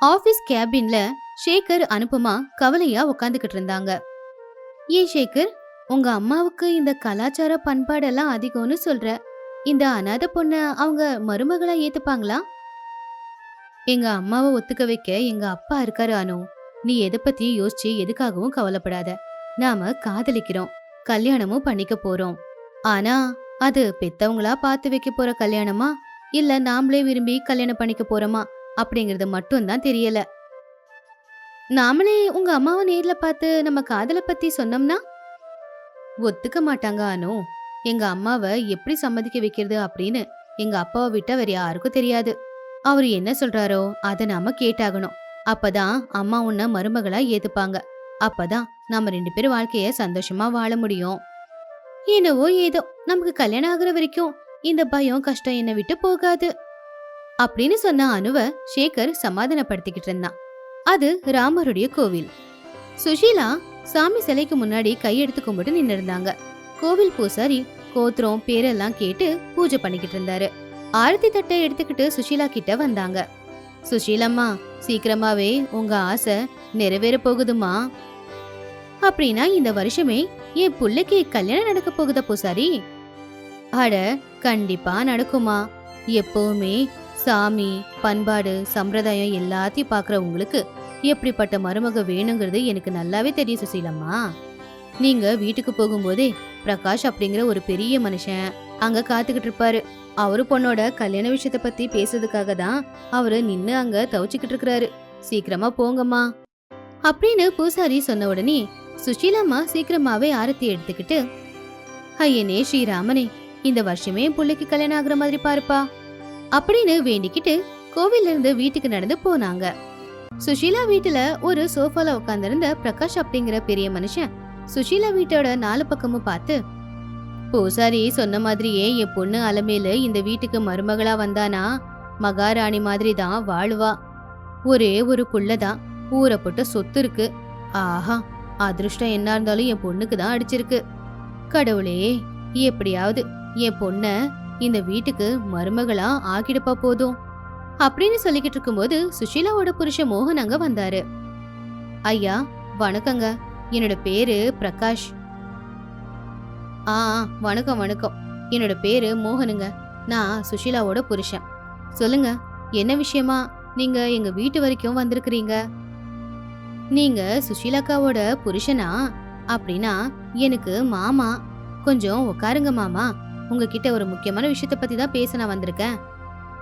Office கேபின்ல Shekar Anupama கவலையா உட்காந்துக்கிட்டு இருந்தாங்க. ஏன் ஷேகர் உங்க அம்மாவுக்கு இந்த கலாச்சார பண்பாடெல்லாம் அதிகம்னு சொல்ற. இந்த அனாத பொண்ண அவங்க மருமகளா ஏத்துப்பாங்களா? எங்க அம்மாவை ஒத்துக்க வைக்க எங்க அப்பா இருக்காரு அனு. நீ எதை பத்தியும் யோசிச்சு எதுக்காகவும் கவலைப்படாத. நாம காதலிக்கிறோம். கல்யாணமும் பண்ணிக்க போறோம். ஆனா அது பெத்தவங்களா பார்த்து வைக்க போற கல்யாணமா? இல்ல நாமளே விரும்பி கல்யாணம் பண்ணிக்க போறோமா? அப்படிங்கறது மட்டும்தான் தெரியல. நாமளே உங்க அம்மாவை நேர்ல பார்த்து நம்ம காதலை பத்தி சொன்னோம்னா? ஒத்துக்க மாட்டாங்க அனு. எங்க அம்மாவை எப்படி சம்மதிக்க வைக்கிறது அப்படின்னு எங்க அப்பாவை விட்டா வேற யாருக்கும் தெரியாது. அவர் என்ன சொல்றாரோ அதை நாம கேட்டாகணும். அப்பதான் அம்மா உன்னை மருமகளா ஏத்துப்பாங்க. அப்பதான் நாம ரெண்டு பேரும் வாழ்க்கைய சந்தோஷமா வாழ முடியும். என்னவோ ஏதோ நமக்கு கல்யாணம் ஆகுற வரைக்கும் இந்த பயம் கஷ்டம் என்னை விட்டு போகாது. அப்படின்னு சொன்ன அனுவ சேகர் சமாதானப்படுத்திக்கிட்டு இருந்தான். அது ராமருடைய கோவில். சுஷீலா சாமி சிலைக்கு முன்னாடி கையெடுத்து கும்பிட்டு நின்று இருந்தாங்க கோவில் பூசாரி கோத்திரம் பேரெல்லாம் கேட்டு பூஜை பண்ணிக்கிட்டு இருந்தாரு. ஆரத்தி தட்டை எடுத்துக்கிட்டு சுஷீலா கிட்ட வந்தாங்க. சுஷீலம்மா சீக்கிரமாவே உங்க ஆசை நிறைவேற போகுதுமா அப்படின்னா இந்த வருஷமே என் புள்ளைக்கு கல்யாணம் நடக்க போகுதா பூசாரி? அட கண்டிப்பா நடக்குமா எப்பவுமே சாமி பண்பாடு சம்பிரதாயம் எல்லாத்தையும் பார்க்குறவங்களுக்கு எப்படிப்பட்ட மருமக வேணுங்கிறது எனக்கு நல்லாவே தெரியும் சுசீலம்மா. நீங்க வீட்டுக்கு போகும்போதே பிரகாஷ் அப்படிங்கிற ஒரு பெரிய மனுஷன் அங்க காத்துக்கிட்டு இருப்பாரு. அவரு பொண்ணோட கல்யாண விஷயத்த பத்தி பேசுறதுக்காக தான் அவரு நின்னு அங்க தவிச்சுக்கிட்டு இருக்கிறாரு. சீக்கிரமா போங்கம்மா. அப்படின்னு பூசாரி சொன்ன உடனே சுஷீலம்மா சீக்கிரமாவே ஆரத்தி எடுத்துக்கிட்டு ஐயனே ஸ்ரீராமனே இந்த வருஷமே என் கல்யாணம் ஆகுற மாதிரி பாருப்பா. அப்படின்னு வேண்டிக்கிட்டு கோவில்ல இருந்து வீட்டுக்கு நடந்து போனாங்க. சுஷீலா வீட்டுல ஒரு சோஃபால உட்கார்ந்திருந்த பிரகாஷ் அப்படிங்கிற பெரிய மனுஷன் சுஷீலா வீட்டோட நாலு பக்கமும் பார்த்து பூசாரி சொன்ன மாதிரியே என் பொண்ணு அலமேலு இந்த வீட்டுக்கு மருமகளா வந்தானா? மகாராணி மாதிரி தான் வாழ்வா. ஒரே ஒரு புள்ளதான் ஊறப்பட்ட சொத்து இருக்கு. ஆஹா அதிர்ஷ்டம் என்ன இருந்தாலும் என் பொண்ணுக்கு தான் அடிச்சிருக்கு. கடவுளே எப்படியாவது என் பொண்ண இந்த வீட்டுக்கு மருமகளா ஆக்கிடுப்பா போதும். அப்படின்னு சொல்லிக்கிட்டு இருக்கும்போது சுஷீலாவோட புருஷன் மோகன் அங்க வந்தாரு. ஐயா வணக்கங்க. என்னோட பேரு பிரகாஷ். ஆ வணக்கம் வணக்கம். என்னோட பேரு மோகனுங்க. நான் சுஷீலாவோட புருஷன். சொல்லுங்க என்ன விஷயமா? நீங்க எங்க வீட்டு வரைக்கும் வந்திருக்கிறீங்க? நீங்க சுஷீலாக்காவோட புருஷனா? அப்படின்னா எனக்கு மாமா. கொஞ்சம் உட்காருங்க மாமா. உங்ககிட்ட ஒரு முக்கியமான விஷயத்த பத்தி தான் பேச நான் வந்திருக்கேன்.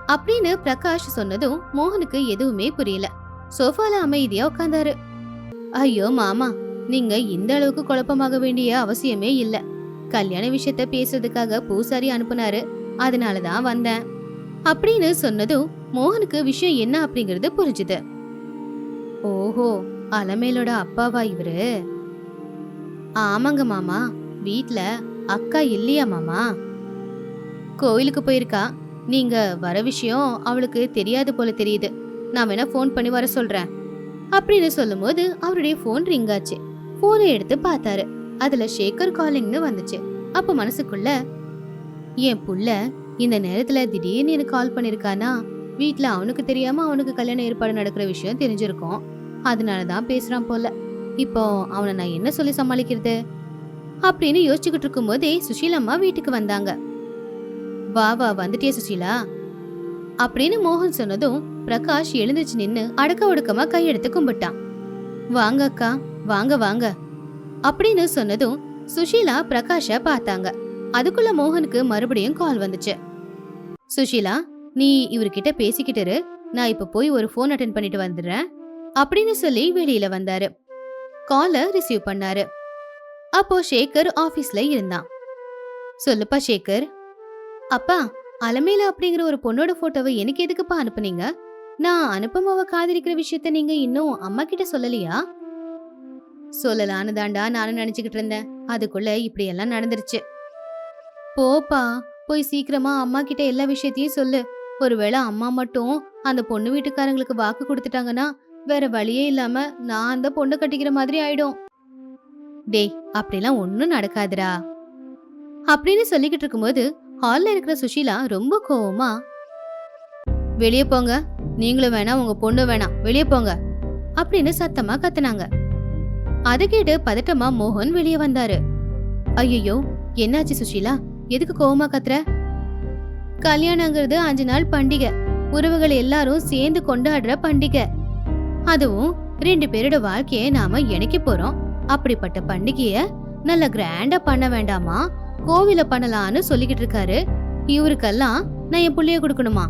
அப்படின்னு பிரகாஷ் சொன்னதும் மோகனுக்கு எதுவுமே புரியல. சோஃபால அமைதியா உட்கார்ந்தாரு. ஐயோ மாமா நீங்க இந்த அளவுக்கு குழப்பமாக வேண்டிய அவசியமே இல்ல. கல்யாண விஷயத்த பேசுறதுக்காக பூசாரி அனுப்புனாரு. அதனால தான் வந்தேன். அப்படின்னு சொன்னதும் மோகனுக்கு விஷயம் என்ன அப்படிங்கறது புரிஞ்சுது. ஓஹோ அலமேலோட அப்பாவா இவரு? ஆமாங்க மாமா. வீட்ல அக்கா இல்லையா மாமா? கோயிலுக்கு போயிருக்கா. நீங்க வர விஷயம் அவளுக்கு தெரியாது போல தெரியுது. நான் வேணா ஃபோன் பண்ணி வர சொல்றேன். அப்படின்னு சொல்லும்போது அவருடைய ஃபோன் ரிங் ஆச்சு. ஃபோனை எடுத்து பார்த்தாரு. அதுல ஷேகர் காலிங்னு வந்துச்சு. அப்ப மனசுக்குள்ள என் புள்ள இந்த நேரத்துல திடீர்னு எனக்கு கால் பண்ணிருக்கானா? வீட்டில் அவனுக்கு தெரியாம அவனுக்கு கல்யாண ஏற்பாடு நடக்கிற விஷயம் தெரிஞ்சிருக்கும். அதனால தான் பேசுறான் போல. இப்போ அவனை நான் என்ன சொல்லி சமாளிக்கிறது? அப்படின்னு யோசிச்சுக்கிட்டு இருக்கும்போதே சுஷீலம்மா வீட்டுக்கு வந்தாங்க. வா வா வந்துட்டே சுஷீலா அப்படின்னு மோகன் சொன்னதும் பிரகாஷ் எழுந்துச்சு நின்னு அடக்க ஒடுக்கமா கையெடுத்து கும்பிட்டான். வாங்க அக்கா. வாங்க வாங்க. அப்படின்னு சொன்னதும் சுஷீலா பிரகாஷ பார்த்தாங்க. அதுக்குள்ள மோகனுக்கு மறுபடியும் கால் வந்துச்சு. சுஷீலா நீ இவர்கிட்ட பேசிக்கிட்டு நான் இப்ப போய் ஒரு ஃபோன் அட்டன் பண்ணிட்டு வந்துடுறேன். அப்படின்னு சொல்லி வெளியில வந்தாரு. காலை ரிசீவ் பண்ணாரு. அப்போ ஷேகர் ஆபீஸ்ல இருந்தான். சொல்லுப்பா ஷேகர். அப்பா அலமேல அப்படிங்கிற ஒரு பொண்ணோட போட்டோவை எனக்கு எதுக்குப்பா அனுப்புனீங்க? நான் அனுப்பமாவை காதலிக்கிற விஷயத்த நீங்க இன்னும் அம்மா கிட்ட சொல்லலையா? சொல்லலான்னு தாண்டா நானும் நினைச்சுக்கிட்டு இருந்தேன். அதுக்குள்ள இப்படி எல்லாம் நடந்துருச்சு. போப்பா போய் சீக்கிரமா அம்மா கிட்ட எல்லா விஷயத்தையும் சொல்லு. ஒருவேளை அம்மா மட்டும் அந்த பொண்ணு வீட்டுக்காரங்களுக்கு வாக்கு கொடுத்துட்டாங்கன்னா வேற வழியே இல்லாம நான் அந்த பொண்ணை கட்டிக்கிற மாதிரி ஆயிடும். டேய் அப்படிலாம் ஒன்னும் நடக்காதுடா. அப்படின்னு சொல்லிக்கிட்டு இருக்கும்போது ஹாலில் இருக்கிற சுஷீலா ரொம்ப கோவமா வெளியே போங்க. நீங்களும் வேணாம் உங்க பொண்ணு வேணாம். வெளியே போங்க. அப்படின்னு சத்தமா கத்துனாங்க. அதை கேட்டு பதட்டமா மோகன் வெளியே வந்தாரு. ஐயோ என்னாச்சு சுஷீலா? எதுக்கு கோவமா கத்துற? கல்யாணங்கிறது அஞ்சு நாள் பண்டிகை. உறவுகள் எல்லாரும் சேர்ந்து கொண்டாடுற பண்டிகை. அதுவும் ரெண்டு பேரோட வாழ்க்கையை நாம இணைக்க போறோம். அப்படிப்பட்ட பண்டிகைய நல்ல கிராண்டா பண்ண வேண்டாமா? கோவில பண்ணலாம்னு சொல்லிக்கிட்டு இருக்காரு. இவருக்கெல்லாம் நான் என் புள்ளைய கொடுக்கணுமா?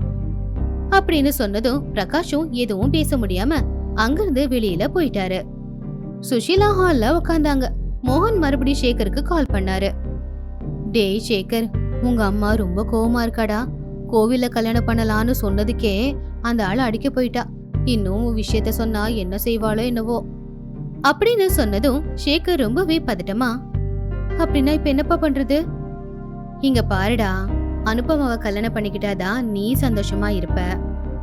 அப்படின்னு சொன்னதும் பிரகாஷும் எதுவும் பேச முடியாம அங்கிருந்து வெளியில போயிட்டாரு. சுஷீலா ஹால்ல உட்காந்தாங்க மோகன் மறுபடியும் சேகருக்கு கால் பண்ணாரு. டேய் சேகர் உங்க அம்மா ரொம்ப கோவமா இருக்காடா. கோவில கல்யாணம் பண்ணலான்னு சொன்னதுக்கே அந்த ஆள் அடிக்க போயிட்டா. இன்னும் விஷயத்த சொன்னா என்ன செய்வாளோ என்னவோ? அப்படின்னு சொன்னதும் சேகர் ரொம்பவே பதட்டமா அப்படின்னா இப்ப என்னப்பா பண்றது? இங்க பாருடா அனுபமாவை கல்யாணம் பண்ணிக்கிட்டாதான் நீ சந்தோஷமா இருப்ப.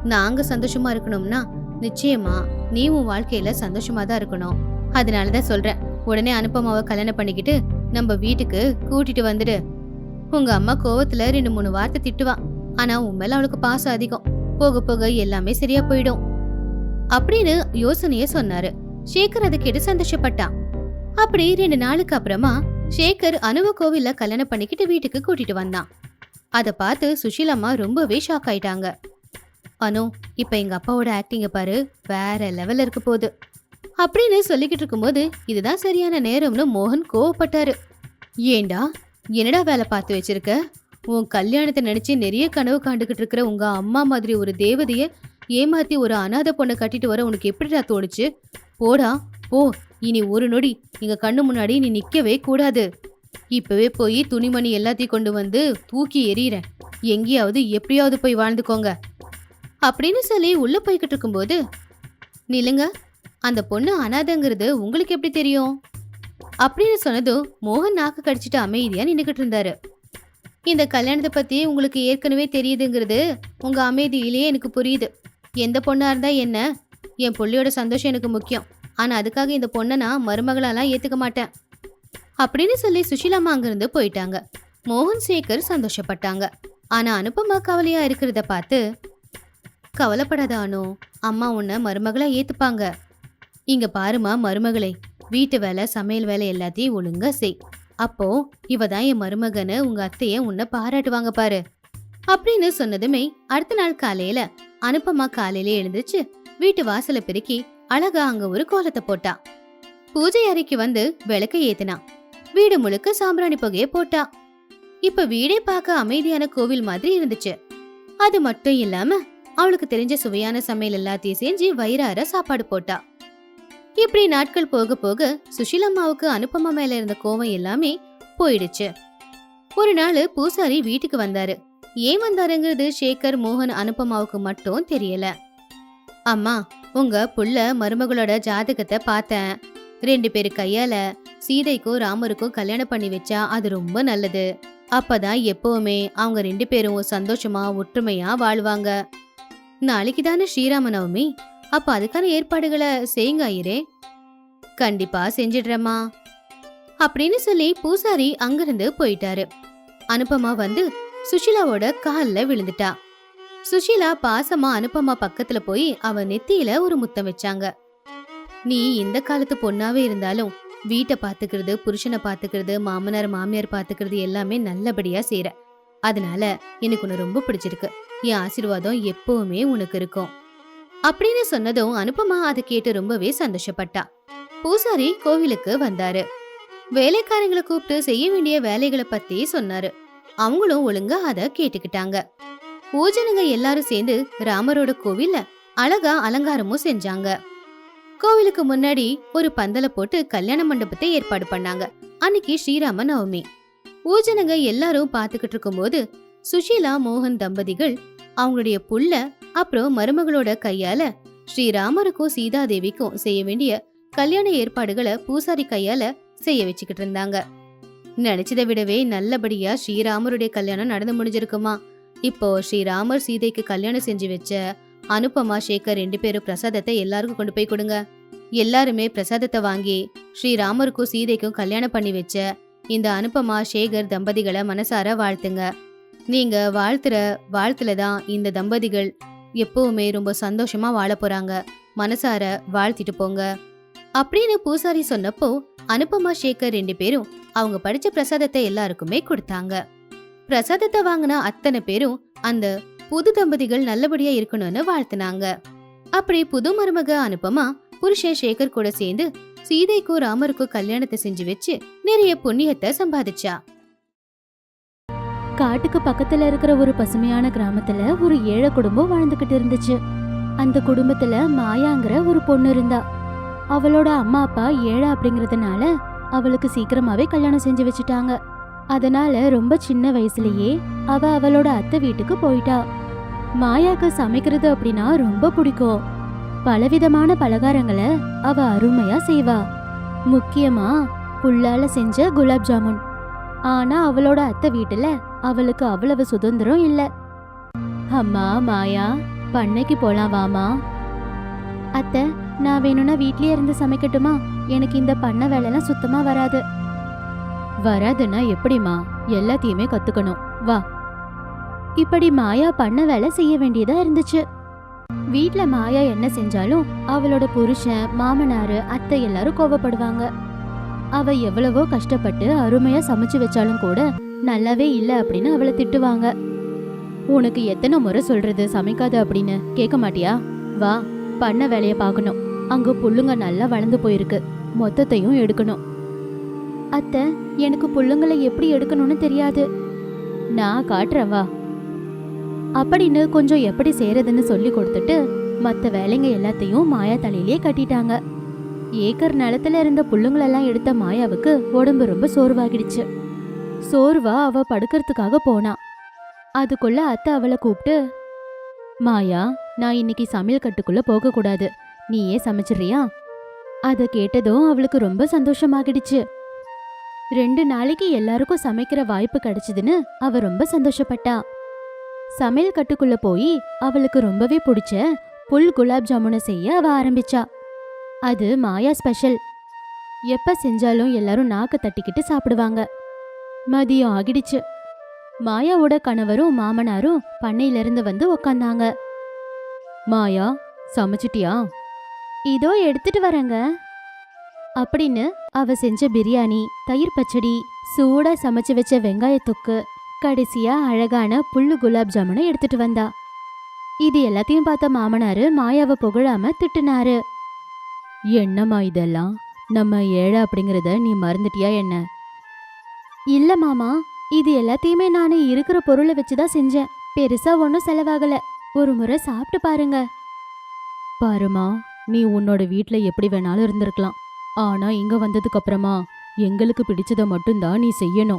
நாங்க சந்தோஷமா இருக்கணும்னா நிச்சயமா நீ உன் வாழ்க்கையில சந்தோஷமா தான் இருக்கணும். அதனாலதான் சொல்றேன் உடனே அனுபமாவை கல்யாணம் பண்ணிக்கிட்டு நம்ம வீட்டுக்கு கூட்டிட்டு வந்துடு. உங்க அம்மா கோவத்துல ரெண்டு மூணு வார்த்தை திட்டுவா. ஆனா உன் மேல அவளுக்கு பாசம் அதிகம். போக போக எல்லாமே சரியா போயிடும். அப்படின்னு யோசனைய சொன்னாரு. சேகர் அதை கேட்டு சந்தோஷப்பட்டான். அப்படி ரெண்டு நாளுக்கு அப்புறமா சேகர் அனுவ கோவில்ல கல்யாணம் பண்ணிக்கிட்டு வீட்டுக்கு கூட்டிட்டு வந்தான். அதை பார்த்து சுஷீலம்மா ரொம்பவே ஷாக் ஆயிட்டாங்க. அனு இப்ப எங்க அப்பாவோட ஆக்டிங்க பாரு வேற லெவல்ல இருக்க போகுது அப்படின்னு சொல்லிக்கிட்டு இருக்கும்போது இதுதான் சரியான நேரம்னு மோகன் கோவப்பட்டாரு. ஏண்டா என்னடா வேலை பார்த்து வச்சிருக்க? உன் கல்யாணத்தை நினைச்சு நிறைய கனவு காண்டுகிட்டு இருக்கிற உங்க அம்மா மாதிரி ஒரு தேவதைய ஏமாத்தி ஒரு அனாதை பொண்ணை கட்டிட்டு வர உனக்கு எப்படிடா தோணுச்சு? போடா போ. இனி ஒரு நொடி எங்க கண்ணு முன்னாடி நீ நிக்கவே கூடாது. இப்பவே போய் துணிமணி எல்லாத்தையும் கொண்டு வந்து தூக்கி எறிகிறேன் எங்கேயாவது எப்படியாவது போய் வாழ்ந்துக்கோங்க. அப்படின்னு சொல்லி உள்ள போய்கிட்டு இருக்கும்போது நில்லுங்க. அந்த பொண்ணு அனாதைங்கிறது உங்களுக்கு எப்படி தெரியும்? அப்படின்னு சொன்னதும் மோகன் நாக்கு கடிச்சிட்டு அமைதியா நின்றுக்கிட்டு இருந்தாரு. இந்த கல்யாணத்தை பத்தி உங்களுக்கு ஏற்கனவே தெரியுதுங்கிறது உங்க அமைதியிலேயே எனக்கு புரியுது. எந்த பொண்ணா இருந்தா என்ன? என் பிள்ளையோட சந்தோஷம் எனக்கு முக்கியம். ஆனால் அதுக்காக இந்த பொண்ணை நான் மருமகளாலாம் ஏற்றுக்க மாட்டேன். அப்படின்னு சொல்லி சுஷீலாமா அங்கிருந்து போயிட்டாங்க. மோகன் சேகர் சந்தோஷப்பட்டாங்க. ஆனால் அனுப்பம்மா கவலையாக இருக்கிறத பார்த்து கவலைப்படாத அனு அம்மா உன்னை மருமகளாக ஏற்றுப்பாங்க இங்கே பாருமா மருமகளை வீட்டு வேலை சமையல் வேலை எல்லாத்தையும் ஒழுங்கா செய். அப்போ இவ தான் என் மருமகன்னு உங்க அத்தைய உன்னை பாராட்டுவாங்க பாரு. அப்படின்னு சொன்னதுமே அடுத்த நாள் காலையில அனுப்பமா காலையில எழுந்துச்சு வீட்டு வாசலை பெருக்கி அழகா அங்க ஒரு கோலத்தை போட்டா. பூஜை அறைக்கு வந்து விளக்க ஏத்துனா. வீடு முழுக்க சாம்பிராணி புகைய போட்டா. இப்ப வீடே பார்க்க அமைதியான கோவில் மாதிரி இருந்துச்சு. அது மட்டும் இல்லாம அவளுக்கு தெரிஞ்ச சுவையான சமையல் எல்லாத்தையும் செஞ்சு வயிறார சாப்பாடு போட்டா. இப்படி நாட்கள் போக போக சுஷீலம்மாவுக்கு அனுப்பமா மேல இருந்த கோவம் எல்லாமே போயிடுச்சு. ஒரு நாள் பூசாரி வீட்டுக்கு வந்தாரு. ஏன் வந்தாருங்கிறது சேகர் மோகன் அனுப்பமாவுக்கு மட்டும் தெரியல. அம்மா உங்க புள்ள மருமகளோட ஜாதகத்தை பார்த்தேன். ரெண்டு பேரு கையால சீதைக்கும் ராமருக்கும் கல்யாணம் பண்ணி வச்சா அது ரொம்ப நல்லது. அப்பதான் எப்பவுமே அவங்க ரெண்டு பேரும் சந்தோஷமா ஒற்றுமையா வாழ்வாங்க. நாளைக்கு தானே ஸ்ரீராம நவமி அப்ப அதுக்கான ஏற்பாடுகளை செய்யுங்க ஐயரே. கண்டிப்பா செஞ்சிடுறேம்மா. அப்படின்னு சொல்லி பூசாரி அங்கிருந்து போயிட்டாரு. அனுப்பமா வந்து சுஷிலாவோட காலில் விழுந்துட்டா. சுஷீலா பாசமா அனுப்பமா பக்கத்துல போய் அவ நெத்தியில ஒரு முத்தம் வச்சாங்க. நீ இந்த காலத்து பொண்ணாவே இருந்தாலும் வீட்டை பாத்துக்கிறது புருஷனை பாத்துக்கிறது மாமனார் மாமியார் பாத்துக்கிறது எல்லாமே நல்லபடியா செய்யற அதனால எனக்கு உன்னை ரொம்ப பிடிச்சிருக்கு. என் ஆசீர்வாதம் எப்பவுமே உனக்கு இருக்கும். அப்படின்னு சொன்னதும் அனுப்பமா அதை கேட்டு ரொம்பவே சந்தோஷப்பட்டா. பூசாரி கோவிலுக்கு வந்தாரு. வேலைக்காரங்களை கூப்பிட்டு செய்ய வேண்டிய வேலைகளை பத்தி சொன்னாரு. அவங்களும் ஒழுங்கா அத கேட்டுக்கிட்டாங்க. பூஜனுங்க எல்லாரும் சேர்ந்து ராமரோட கோவில்ல அழகா அலங்காரமும் செஞ்சாங்க. கோவிலுக்கு முன்னாடி ஒரு பந்தல போட்டு கல்யாண மண்டபத்தை ஏற்பாடு பண்ணாங்க. அன்னைக்கு ஸ்ரீராம நவமி ஊஜனங்க எல்லாரும் பாத்துக்கிட்டு இருக்கும்போது சுஷீலா மோகன் தம்பதிகள் அவங்களுடைய புள்ள அப்புறம் மருமகளோட கையால ஸ்ரீராமருக்கும் சீதாதேவிக்கும் செய்ய வேண்டிய கல்யாண ஏற்பாடுகளை பூசாரி கையால செய்ய வச்சுக்கிட்டு இருந்தாங்க. நினைச்சதை விடவே நல்லபடியா ஸ்ரீராமருடைய கல்யாணம் நடந்து முடிஞ்சிருக்குமா? இப்போ ஸ்ரீராமர் சீதைக்கு கல்யாணம் செஞ்சு வச்ச அனுபமா சேகர் ரெண்டு பேரும் பிரசாதத்தை எல்லாருக்கும் கொண்டு போய் கொடுங்க. எல்லாருமே பிரசாதத்தை வாங்கி ஸ்ரீராமருக்கும் சீதைக்கும் கல்யாணம் பண்ணி வச்ச இந்த அனுபமா சேகர் தம்பதிகளை மனசார வாழ்த்துங்க. நீங்க வாழ்த்துற வாழ்த்துல தான் இந்த தம்பதிகள் எப்பவுமே ரொம்ப சந்தோஷமா வாழ போறாங்க. மனசார வாழ்த்திட்டு போங்க. அப்படின்னு பூசாரி சொன்னப்போ அனுபமா சேகர் ரெண்டு பேரும் அவங்க படிச்ச பிரசாதத்தை எல்லாருக்குமே கொடுத்தாங்க. பிரசாதத்தை வாங்கின அத்தனை பேரும் அந்த புது தம்பதிகள் நல்லபடியா இருக்கணும்னு வாழ்த்துனாங்க. அப்படி புது மருமக அனுப்பமா புருஷன் சேகர் கூட சேர்ந்து சீதைக்கும் ராமருக்கும் கல்யாணத்தை செஞ்சு வச்சு நிறைய புண்ணியத்தை சம்பாதிச்சா. காட்டுக்கு பக்கத்துல இருக்கிற ஒரு பசுமையான கிராமத்துல ஒரு ஏழை குடும்பம் வாழ்ந்துகிட்டு இருந்துச்சு. அந்த குடும்பத்துல மாயாங்கிற ஒரு பொண்ணு இருந்தா. அவளோட அம்மா அப்பா ஏழை அப்படிங்கறதுனால அவளுக்கு சீக்கிரமாவே கல்யாணம் செஞ்சு வச்சுட்டாங்க. அதனால ரொம்ப சின்ன வயசுலயே அவ அவளோட அத்தை வீட்டுக்கு போயிட்டா. மாயாக்கு சமைக்கிறது அப்படின்னா ரொம்ப பிடிக்கும். பலவிதமான பலகாரங்களை அவ அருமையா செய்வா. முக்கியமா புல்லால செஞ்ச குலாப் ஜாமுன். ஆனா அவளோட அத்தை வீட்டுல அவளுக்கு அவ்வளவு சுதந்திரம் இல்ல. அம்மா மாயா பண்ணைக்கு போலாம் வாமா. அத்தை நான் வேணும்னா வீட்லயே இருந்து சமைக்கட்டுமா? எனக்கு இந்த பண்ண வேலைலாம் சுத்தமா வராது. வராதுன்னா எப்படிமா எல்லாத்தையுமே கத்துக்கணும். வா. இப்படி மாயா பண்ண வேலை செய்ய வேண்டியதா இருந்துச்சு. வீட்ல மாயா என்ன செஞ்சாலும் அவளோட புருஷன் மாமனாரு அத்தை எல்லாரும் கோவப்படுவாங்க. அவ எவ்வளவோ கஷ்டப்பட்டு அருமையா சமைச்சு வச்சாலும் கூட நல்லாவே இல்ல அப்படின்னு அவளை திட்டுவாங்க. உனக்கு எத்தனை முறை சொல்றது சமைக்காது அப்படின்னு கேட்க மாட்டியா? வா பண்ண வேலைய பார்க்கணும். அங்க புல்லுங்க நல்லா வளர்ந்து போயிருக்கு. மொத்தத்தையும் எடுக்கணும். அத்தை எனக்கு புள்ளுங்களை எப்படி எடுக்கணும்னு தெரியாது. நான் காட்டுறேன் வா. அப்படின்னு கொஞ்சம் எப்படி செய்யறதுன்னு சொல்லி கொடுத்துட்டு மற்ற வேலைங்க எல்லாத்தையும் மாயா தலையிலே கட்டிட்டாங்க. ஏக்கர் நிலத்துல இருந்த புள்ளுங்களெல்லாம் எடுத்த மாயாவுக்கு உடம்பு ரொம்ப சோர்வாகிடுச்சு. சோர்வா அவ படுக்கிறதுக்காக போனா. அதுக்குள்ள அத்தை அவளை கூப்பிட்டு மாயா நான் இன்னைக்கு சமையல் கட்டுக்குள்ள போக கூடாது நீயே சமைச்சிடுறியா? அதை கேட்டதும் அவளுக்கு ரொம்ப சந்தோஷமாகிடுச்சு. ரெண்டு நாளைக்கு எல்லாருக்கும் சமைக்கிற வாய்ப்பு கிடைச்சதுன்னு அவ ரொம்ப சந்தோஷப்பட்டா. சமையல் கட்டுக்குள்ள போய் அவளுக்கு ரொம்பவே பிடிச்ச புல் குலாப் ஜாமுனை செய்ய அவ ஆரம்பிச்சா. அது மாயா ஸ்பெஷல். எப்ப செஞ்சாலும் எல்லாரும் நாக்க தட்டிக்கிட்டு சாப்பிடுவாங்க. மதியம் ஆகிடுச்சு. மாயாவோட கணவரும் மாமனாரும் பண்ணையில இருந்து வந்து உக்காந்தாங்க. மாயா சமைச்சிட்டியா? இதோ எடுத்துட்டு வரேங்க. அப்படின்னு அவ செஞ்ச பிரியாணி தயிர் பச்சடி சூடா சமைச்சு வச்ச வெங்காய தொக்கு கடைசியா அழகான புல்லு குலாப் ஜாமுனை எடுத்துட்டு வந்தா. இது எல்லாத்தையும் பார்த்த மாமனாரு மாயாவை புகழாம திட்டுனாரு. என்னம்மா இதெல்லாம்? நம்ம ஏழை அப்படிங்கறத நீ மறந்துட்டியா என்ன? இல்ல மாமா இது எல்லாத்தையுமே நானே இருக்கிற பொருளை வச்சுதான் செஞ்சேன். பெருசா ஒன்றும் செலவாகல. ஒரு முறை சாப்பிட்டு பாருங்க. பாருமா நீ உன்னோட வீட்டில் எப்படி வேணாலும் இருந்திருக்கலாம். ஆனா இங்க வந்ததுக்கு அப்புறமா எங்களுக்கு பிடிச்சதை மட்டும்தான் நீ செய்யணும்.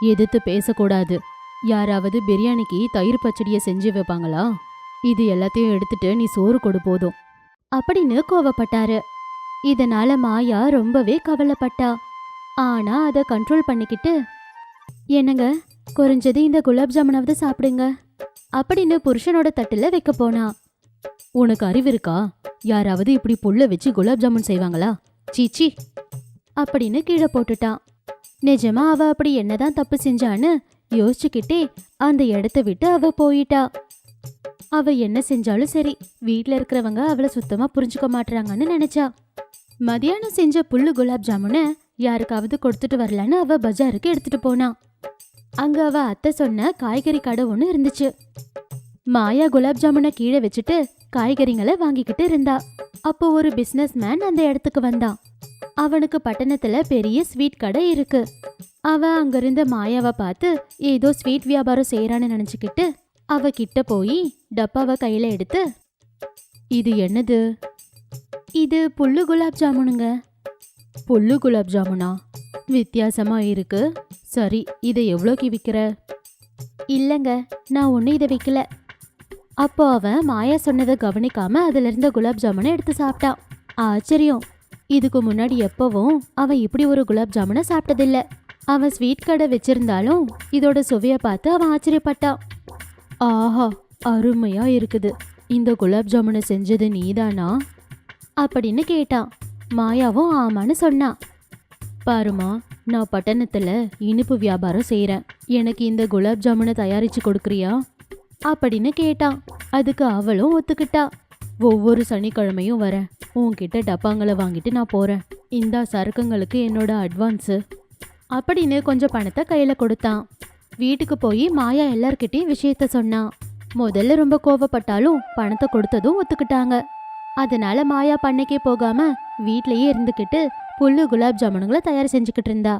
எதிர்த்து பேசக்கூடாது. யாராவது பிரியாணிக்கு தயிர் பச்சடியை செஞ்சு வைப்பாங்களா? இது எல்லாத்தையும் எடுத்துட்டு நீ சோறு கொடு போதும். அப்படின்னு கோவப்பட்டாரு. இதனால மாயா ரொம்பவே கவலைப்பட்டா. ஆனா அதை கண்ட்ரோல் பண்ணிக்கிட்டு என்னங்க குறைஞ்சது இந்த குலாப் ஜாமுனாவது சாப்பிடுங்க அப்படின்னு புருஷனோட தட்டுல வைக்க போனா. உனக்கு அறிவு இருக்கா? யாராவது இப்படி புல்ல வச்சு குலாப் ஜாமுன் செய்வாங்களா? சீச்சி. அப்படின்னு கீழே போட்டுட்டான். நிஜமா அவ அப்படி என்னதான் தப்பு செஞ்சான்னு யோசிச்சுக்கிட்டே அந்த இடத்த விட்டு அவ போயிட்டா. அவ என்ன செஞ்சாலும் சரி வீட்ல இருக்கிறவங்க அவளை சுத்தமா புரிஞ்சுக்க மாட்றாங்கன்னு நினைச்சா. மதியானம் செஞ்ச புல்லு குலாப் ஜாமுனை யாருக்காவது கொடுத்துட்டு வரலான்னு அவ பஜாருக்கு எடுத்துட்டு போனா. அங்க அவ அத்தை சொன்ன காய்கறி கடை ஒன்று இருந்துச்சு. மாயா குலாப் ஜாமுனை கீழே வச்சுட்டு காய்கறிங்களை வாங்கிக்கிட்டு இருந்தா. அப்போ ஒரு பிசினஸ் மேன் அந்த இடத்துக்கு வந்தான். அவனுக்கு பட்டணத்துல பெரிய ஸ்வீட் கடை இருக்கு. அவ அங்கிருந்த மாயாவை பார்த்து ஏதோ ஸ்வீட் வியாபாரம் செய்யறான்னு நினைச்சுக்கிட்டு அவ கிட்ட போய் டப்பாவை கையில எடுத்து இது என்னது? இது புல்லு குலாப் ஜாமுனுங்க. புல்லு குலாப் ஜாமுனா? வித்தியாசமா இருக்கு. சரி இதை எவ்வளோக்கு விற்கிற? இல்லைங்க நான் ஒன்றும் இதை விற்கல அப்போ அவன் மாயா சொன்னதை கவனிக்காம அதுல இருந்த குலாப் ஜாமுனை எடுத்து சாப்பிட்டான் ஆச்சரியம். இதுக்கு முன்னாடி எப்பவும் அவன் இப்படி ஒரு குலாப் ஜாமுனை சாப்பிட்டதில்ல. அவன் ஸ்வீட் கடை வச்சிருந்தாலும் இதோட சுவையை பார்த்து அவன் ஆச்சரியப்பட்டான் ஆஹா அருமையா இருக்குது. இந்த குலாப் ஜாமுனை செஞ்சது நீதானா? அப்படின்னு கேட்டான். மாயாவும் ஆமான்னு சொன்னான் பாருமா நான் பட்டணத்துல இனிப்பு வியாபாரம் செய்கிறேன் எனக்கு இந்த குலாப் ஜாமுனை தயாரிச்சு கொடுக்குறியா? அப்படின்னு கேட்டான் அதுக்கு அவளும் ஒத்துக்கிட்டா. ஒவ்வொரு சனிக்கிழமையும் வரேன் உன்கிட்ட டப்பாங்களை வாங்கிட்டு நான் போறேன். இந்தா சரக்குங்களுக்கு என்னோட அட்வான்ஸு அப்படின்னு கொஞ்சம் பணத்தை கையில கொடுத்தான். வீட்டுக்கு போய் மாயா எல்லார்கிட்டையும் விஷயத்த சொன்னான் முதல்ல ரொம்ப கோவப்பட்டாலும் பணத்தை கொடுத்ததும் ஒத்துக்கிட்டாங்க. அதனால மாயா பண்ணைக்கே போகாம வீட்லயே இருந்துக்கிட்டு புல்லு குலாப் ஜாமுனுங்களை தயார் செஞ்சுக்கிட்டு இருந்தா.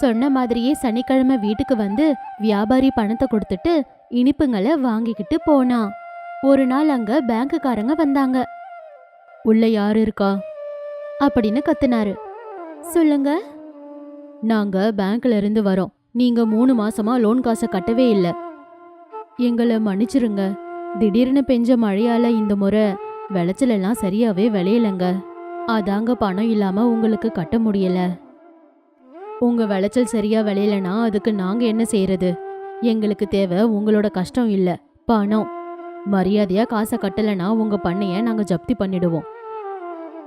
சொன்ன மாதிரியே சனிக்கிழமை வீட்டுக்கு வந்து வியாபாரி பணத்தை கொடுத்துட்டு இனிப்புங்களை வாங்கிக்கிட்டு போனான் ஒரு நாள் அங்க பேங்க்குக்காரங்க வந்தாங்க. உள்ள யாரு இருக்கா? அப்படின்னு கத்துனாரு. சொல்லுங்க. நாங்க பேங்க்ல இருந்து வரோம். நீங்க மூணு மாசமா லோன் காசை கட்டவே இல்லை. எங்களை மன்னிச்சிருங்க. திடீர்னு பெஞ்ச மழையால இந்த முறை விளைச்சலெல்லாம் சரியாவே விளையலங்க. அதாங்க பணம் இல்லாம உங்களுக்கு கட்ட முடியல. உங்க விளைச்சல் சரியா விளையலனா அதுக்கு நாங்க என்ன செய்யறது எங்களுக்கு தேவை உங்களோட கஷ்டம் இல்லை பணம். மரியாதையா காசை கட்டலைன்னா உங்க பண்ணைய நாங்க ஜப்தி பண்ணிடுவோம்.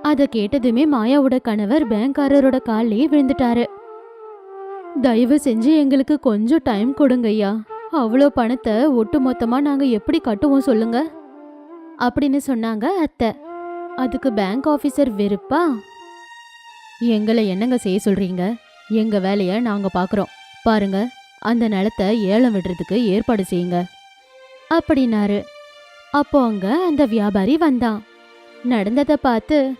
அதை கேட்டதுமே மாயாவோட கணவர் பேங்க்காரரோட கால்லயே விழுந்துட்டாரு. தயவு செஞ்சு எங்களுக்கு கொஞ்சம் டைம் கொடுங்க ஐயா. அவ்வளோ பணத்தை ஒட்டு மொத்தமாக நாங்கள் எப்படி கட்டுவோம் சொல்லுங்க? அப்படின்னு சொன்னாங்க அத்தை. அதுக்கு பேங்க் ஆஃபீஸர் வெறுப்பா? எங்களை என்னங்க செய்ய சொல்றீங்க? எங்க வேலையை நாங்கள் பார்க்குறோம் பாருங்க. அந்த நிலத்தை ஏலம் விடுறதுக்கு ஏற்பாடு செய்யுங்க அப்படின்னாரு. அப்போ அங்க அந்த வியாபாரி வந்தான். நடந்ததை பார்த்து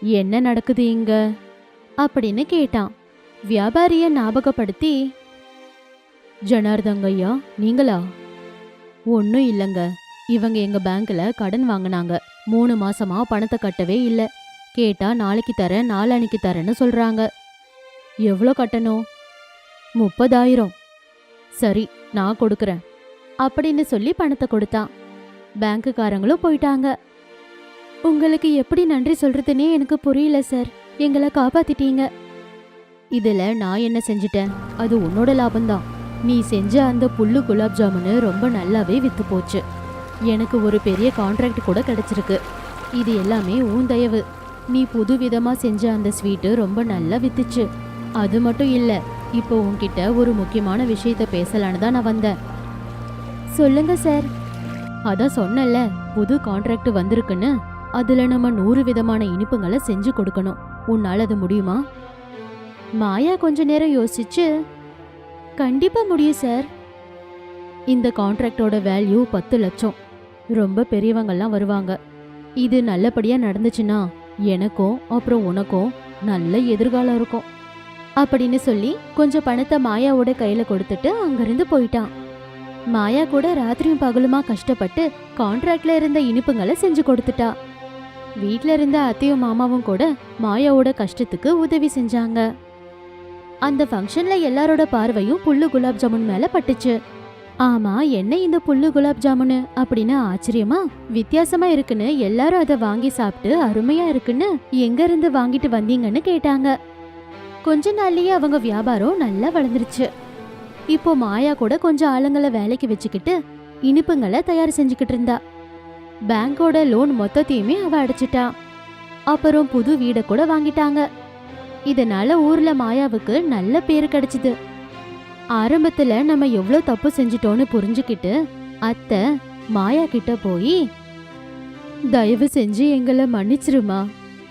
என்ன நடக்குது இங்க? அப்படின்னு கேட்டான். வியாபாரிய ஞாபகப்படுத்தி ஜனார்தங்கய்யா நீங்களா? ஒன்றும் இல்லைங்க. இவங்க எங்க பேங்க்ல கடன் வாங்கினாங்க. மூணு மாசமா பணத்தை கட்டவே இல்லை. கேட்டா நாளைக்கு தரேன் நாளானிக்கு தரேன்னு சொல்றாங்க. எவ்வளோ கட்டணும்? முப்பதாயிரம். சரி நான் கொடுக்கறேன். அப்படின்னு சொல்லி பணத்தை கொடுத்தான் பேங்க்குக்காரங்களும் போயிட்டாங்க. உங்களுக்கு எப்படி நன்றி சொல்றதுன்னே எனக்கு புரியல சார். எங்களை காப்பாத்திட்டீங்க. இதுல நான் என்ன செஞ்சிட்டேன்? அது உன்னோட லாபம்தான். நீ செஞ்ச அந்த புல்லு குலாப் ஜாமுனு ரொம்ப நல்லாவே வித்து போச்சு. எனக்கு ஒரு பெரிய கான்ட்ராக்ட் கூட கிடைச்சிருக்கு. இது எல்லாமே உன் தயவு. நீ புது விதமா செஞ்ச அந்த ஸ்வீட்டு ரொம்ப நல்லா வித்துச்சு. அது மட்டும் இல்லை இப்போ உன்கிட்ட ஒரு முக்கியமான விஷயத்த பேசலான்னு தான் நான் வந்தேன். சொல்லுங்க சார். அதான் சொன்னல புது கான்ட்ராக்ட் வந்திருக்குன்னு அதுல நம்ம நூறு விதமான இனிப்புங்களை செஞ்சு கொடுக்கணும். உன்னால அது முடியுமா? மாயா கொஞ்ச நேரம் யோசிச்சு கண்டிப்பா முடியும் சார். இந்த கான்ட்ராக்டோட வேல்யூ பத்து லட்சம். ரொம்ப பெரியவங்கெல்லாம் வருவாங்க. இது நல்லபடியா நடந்துச்சுன்னா எனக்கும் அப்புறம் உனக்கும் நல்ல எதிர்காலம் இருக்கும். அப்படின்னு சொல்லி கொஞ்சம் பணத்தை மாயாவோட கையில கொடுத்துட்டு அங்கிருந்து போயிட்டான். மாயா கூட ராத்திரியும் பகலுமா கஷ்டப்பட்டு கான்ட்ராக்ட்ல இருந்த இனிப்புங்களை செஞ்சு கொடுத்துட்டா. வீட்ல இருந்த அத்தையும் மாமாவும் கூட மாயாவோட கஷ்டத்துக்கு உதவி செஞ்சாங்க. அந்த ஃபங்க்ஷன்ல எல்லாரோட பார்வையும் புல்லு குலாப் ஜாமுன் மேல பட்டுச்சு. ஆமா என்ன இந்த புல்லு குலாப் ஜாமுனு அப்படின்னு ஆச்சரியமா வித்தியாசமா இருக்குன்னு எல்லாரும் அதை வாங்கி சாப்பிட்டு அருமையா இருக்குன்னு எங்க இருந்து வாங்கிட்டு வந்தீங்கன்னு கேட்டாங்க. கொஞ்ச நாள்லயே அவங்க வியாபாரம் நல்லா வளர்ந்துருச்சு. இப்போ மாயா கூட கொஞ்சம் ஆளுங்களை வேலைக்கு வச்சுக்கிட்டு இனிப்புங்களை தயார் செஞ்சுக்கிட்டு இருந்தா. பேங்கோட லோன் மொத்தத்தையுமே அவ அடைச்சிட்டா. அப்புறம் புது வீடை கூட வாங்கிட்டாங்க. இதனால ஊர்ல மாயாவுக்கு நல்ல பேர் கிடைச்சது. ஆரம்பத்துல நம்ம எவ்வளவு தப்பு செஞ்சிட்டோம்னு புரிஞ்சுக்கிட்டு அத்தை மாயா கிட்ட போய் தயவு செஞ்சு எங்களை மன்னிச்சிருமா.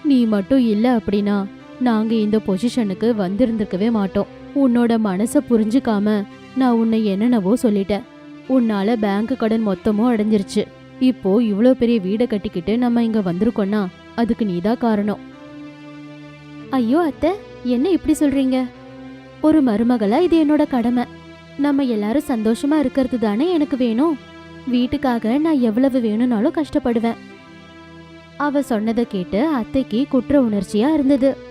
நீ மட்டும் இல்ல அப்படின்னா நாங்க இந்த பொசிஷனுக்கு வந்திருந்திருக்கவே மாட்டோம். உன்னோட மனசை புரிஞ்சுக்காம நான் உன்னை என்னென்னவோ சொல்லிட்டேன். உன்னால பேங்க் கடன் மொத்தமும் அடைஞ்சிருச்சு. இப்போ இவ்வளோ பெரிய வீடை கட்டிக்கிட்டு நம்ம இங்க வந்திருக்கோம்னா அதுக்கு நீதான் காரணம். ஐயோ அத்தை என்ன இப்படி சொல்றீங்க? ஒரு மருமகளா இது என்னோட கடமை. நம்ம எல்லாரும் சந்தோஷமா இருக்கிறது தானே எனக்கு வேணும். வீட்டுக்காக நான் எவ்வளவு வேணும்னாலும் கஷ்டப்படுவேன். அவ சொன்னதை கேட்டு அத்தைக்கு குற்ற உணர்ச்சியா இருந்தது.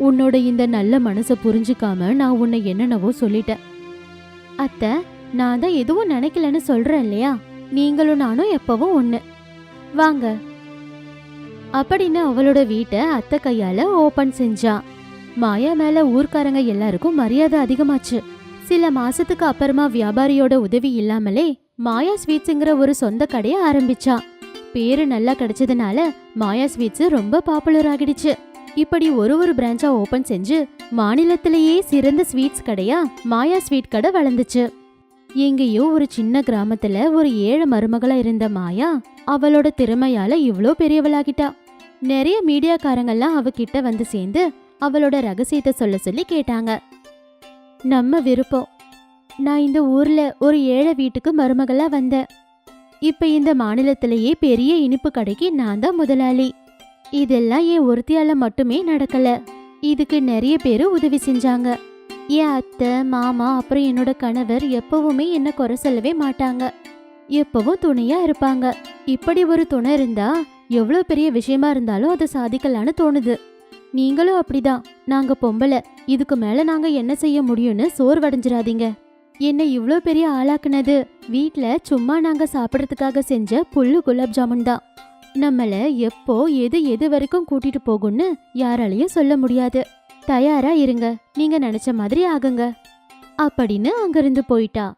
உன்னோட இந்த நல்ல மனசை புரிஞ்சுக்காம நான் உன்னை என்னென்னவோ சொல்லிட்டேன். அத்தை நான் தான் எதுவும் நினைக்கலன்னு சொல்றேன் இல்லையா? நீங்களும் நானும் எப்பவும் ஒண்ணு. வாங்க. அப்படின்னு அவளோட வீட்டை அத்தை கையால ஓபன் செஞ்சா. மாயா மேல ஊர்க்காரங்க எல்லாருக்கும் மரியாதை அதிகமாச்சு. சில மாசத்துக்கு அப்புறமா வியாபாரியோட உதவி இல்லாமலே மாயா ஸ்வீட்ஸுங்கிற ஒரு சொந்த கடையை ஆரம்பிச்சா. பேரு நல்லா கிடைச்சதுனால மாயா ஸ்வீட்ஸ் ரொம்ப பாப்புலர் ஆகிடுச்சு. இப்படி ஒரு ஒரு பிரான்ச்சா ஓபன் செஞ்சு மாநிலத்திலேயே சிறந்த ஸ்வீட்ஸ் கடையா மாயா ஸ்வீட் கடை வளர்ந்துச்சு. எங்கேயோ ஒரு சின்ன கிராமத்துல ஒரு ஏழை மருமகளா இருந்த மாயா அவளோட திறமையால இவ்ளோ பெரியவளாகிட்டா. நிறைய மீடியாக்காரங்கெல்லாம் அவகிட்ட வந்து சேர்ந்து அவளோட ரகசியத்தை சொல்ல சொல்லி கேட்டாங்க. நம்ம விருப்பம். நான் இந்த ஊர்ல ஒரு ஏழை வீட்டுக்கு மருமகளா வந்தேன். இப்ப இந்த மாநிலத்திலேயே பெரிய இனிப்பு கடைக்கு நான் தான் முதலாளி. இதெல்லாம் என் ஒருத்தியால மட்டுமே நடக்கல. இதுக்கு நிறைய பேரு உதவி செஞ்சாங்க. என் அத்தை மாமா அப்புறம் என்னோட கணவர் எப்பவுமே என்ன குறை சொல்லவே மாட்டாங்க. எப்பவும் துணையா இருப்பாங்க. இப்படி ஒரு துணை இருந்தா எவ்வளோ பெரிய விஷயமா இருந்தாலும் அதை சாதிக்கலான்னு தோணுது. நீங்களும் அப்படிதான். நாங்க பொம்பளை. இதுக்கு மேல நாங்க என்ன செய்ய முடியும்னு சோர்வடைஞ்சிடாதீங்க என்ன இவ்ளோ பெரிய ஆளாக்குனது. வீட்ல சும்மா நாங்க சாப்பிட்றதுக்காக செஞ்ச புல்லு குலாப் ஜாமுன் தான். நம்மள எப்போ எது எது வரைக்கும் கூட்டிட்டு போகும்னு யாராலையும் சொல்ல முடியாது. தயாரா இருங்க. நீங்க நினைச்ச மாதிரி ஆகுங்க. அப்படின்னு அங்கிருந்து போயிட்டா.